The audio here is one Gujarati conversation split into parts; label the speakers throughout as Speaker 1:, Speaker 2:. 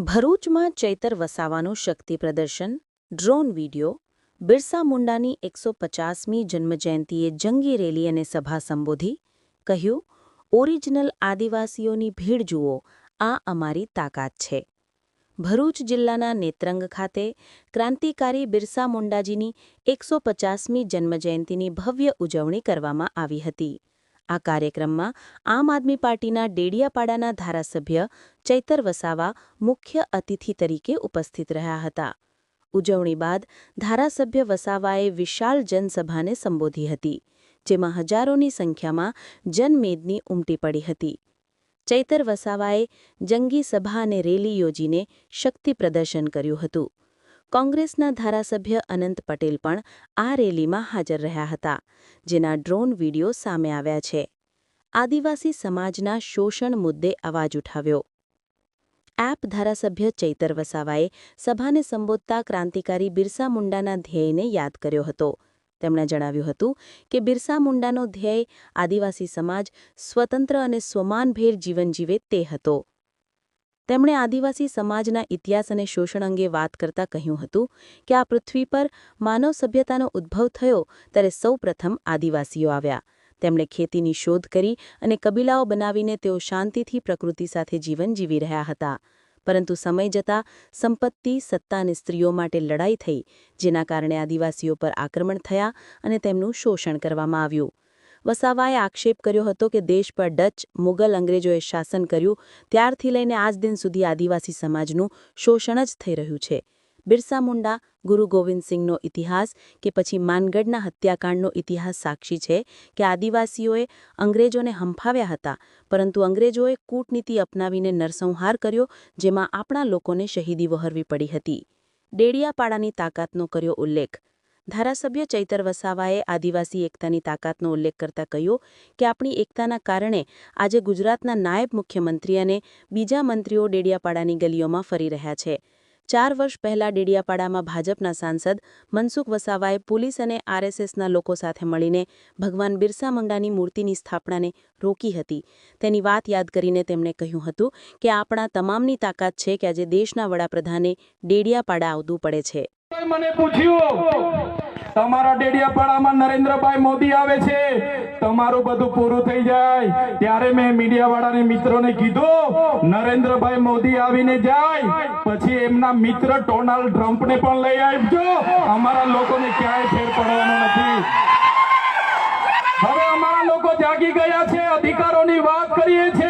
Speaker 1: ભરૂચમાં ચૈતર વસાવાનું શક્તિ પ્રદર્શન, ડ્રોન વિડિયો, બિરસા મુંડાની એકસો પચાસમી જન્મજયંતિએ જંગી રેલી અને સભા સંબોધી, કહ્યું, ઓરિજિનલ આદિવાસીઓની ભીડ જુઓ, આ અમારી તાકાત છે. ભરૂચ જિલ્લાના નેત્રંગ ખાતે ક્રાંતિકારી બિરસા મુંડાજીની એકસો પચાસમી જન્મજયંતિની ભવ્ય ઉજવણી કરવામાં આવી હતી. આ કાર્યક્રમમાં આમ આદમી પાર્ટીના ડેડિયાપાડાના ધારાસભ્ય ચૈતર વસાવા મુખ્ય અતિથિ તરીકે ઉપસ્થિત રહ્યા હતા. ઉજવણી બાદ ધારાસભ્ય વસાવાએ વિશાળ જનસભાને સંબોધી હતી, જેમાં હજારોની સંખ્યામાં જનમેદની ઉમટી પડી હતી. ચૈતર વસાવાએ જંગી સભા અને રેલી યોજીને શક્તિ પ્રદર્શન કર્યું હતું. કોંગ્રેસના ધારાસભ્ય અનંત પટેલ પણ આ રેલીમાં હાજર રહ્યા હતા, જેના ડ્રોન વીડિયો સામે આવ્યા છે. આદિવાસી સમાજના શોષણ મુદ્દે અવાજ ઉઠાવ્યો. એપ ધારાસભ્ય ચૈતર વસાવાએ સભાને સંબોધતા ક્રાંતિકારી બિરસા મુંડાના ધ્યેયને યાદ કર્યો હતો. તેમણે જણાવ્યું હતું કે બિરસા મુંડાનો ધ્યેય આદિવાસી સમાજ સ્વતંત્ર અને સ્વમાનભેર જીવન જીવે તે હતો. તેમણે આદિવાસી સમાજના ઇતિહાસ અને શોષણ અંગે વાત કરતા કહ્યું હતું કે આ પૃથ્વી પર માનવ સભ્યતાનો ઉદ્ભવ થયો ત્યારે સૌપ્રથમ આદિવાસીઓ આવ્યા. તેમણે ખેતીની શોધ કરી અને કબીલાઓ બનાવીને તેઓ શાંતિથી પ્રકૃતિ સાથે જીવન જીવી રહ્યા હતા. પરંતુ સમય જતાં સંપત્તિ, સત્તા અને સ્ત્રીઓ માટે લડાઈ થઈ, જેના કારણે આદિવાસીઓ પર આક્રમણ થયા અને તેમનું શોષણ કરવામાં આવ્યું. વસાવાએ આક્ષેપ કર્યો હતો કે દેશ પર ડચ, મુગલ અંગ્રેજોએ શાસન કર્યું, ત્યારથી લઈને આજ દિન સુધી આદિવાસી સમાજનું શોષણ જ થઈ રહ્યું છે. બિરસા મુંડા, ગુરુ ગોવિંદસિંહનો ઇતિહાસ કે પછી માનગઢના હત્યાકાંડનો ઇતિહાસ સાક્ષી છે કે આદિવાસીઓએ અંગ્રેજોને હંફાવ્યા હતા, પરંતુ અંગ્રેજોએ કૂટનીતિ અપનાવીને નરસંહાર કર્યો, જેમાં આપણા લોકોને શહીદી વહરવી પડી હતી. ડેડિયાપાડાની તાકાતનો કર્યો ઉલ્લેખ. ધારાસભ્ય ચૈતર વસાવાએ આદિવાસી એકતાની તાકાતનો ઉલ્લેખ કરતા કહ્યું કે આપણી એકતાના કારણે આજે ગુજરાતના નાયબ મુખ્યમંત્રી અને બીજા મંત્રીઓ ડેડિયાપાડાની ગલીઓમાં ફરી રહ્યા છે. ચાર વર્ષ પહેલા ડેડિયાપાડામાં ભાજપના સાંસદ મનસુખ વસાવાએ પોલીસ અને આરએસએસના લોકો સાથે મળીને ભગવાન બિરસા મંડાની મૂર્તિની સ્થાપનાને રોકી હતી. તેની વાત યાદ કરીને તેમણે કહ્યું હતું કે આપણા તમામની તાકાત છે કે આજે દેશના વડાપ્રધાને ડેડિયાપાડા આવવું પડે છે.
Speaker 2: મને પૂછ્યું તમારા ડેડિયાપાડામાં નરેન્દ્રભાઈ મોદી આવે છે, તમારું બધું પૂરું થઈ જાય. ત્યારે મેં મીડિયાવાળાને મિત્રોને કીધું, નરેન્દ્રભાઈ મોદી આવીને જાય, પછી એમના મિત્ર ડોનાલ્ડ ટ્રમ્પને પણ લઈ આવજો. અમારા લોકોને ક્યાંય ફેર પડવાનો નથી. હવે અમારા લોકો જાગી ગયા છે, અધિકારોની વાત કરીએ છીએ.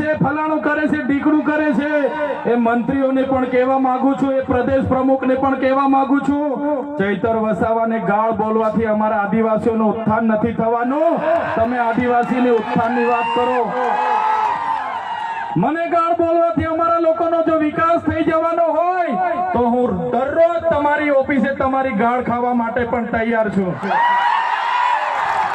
Speaker 2: ફલાણું કરે છે ઢીકડું કરે છે, એ મંત્રીઓને પણ કહેવા માંગુ છું, એ પ્રદેશ પ્રમુખને પણ કહેવા માંગુ છું. ચૈતર વસાવાને ગાળ બોલવાથી અમારા આદિવાસીઓનું ઉત્થાન નથી થવાનું. તમે આદિવાસીને ઉત્થાનની વાત કરો. મને ગાળ બોલવાથી અમારા લોકોનો જો વિકાસ થઈ જવાનો હોય, તો હું દરરોજ તમારી ઓફિસે તમારી ગાળ ખાવા માટે પણ તૈયાર છું.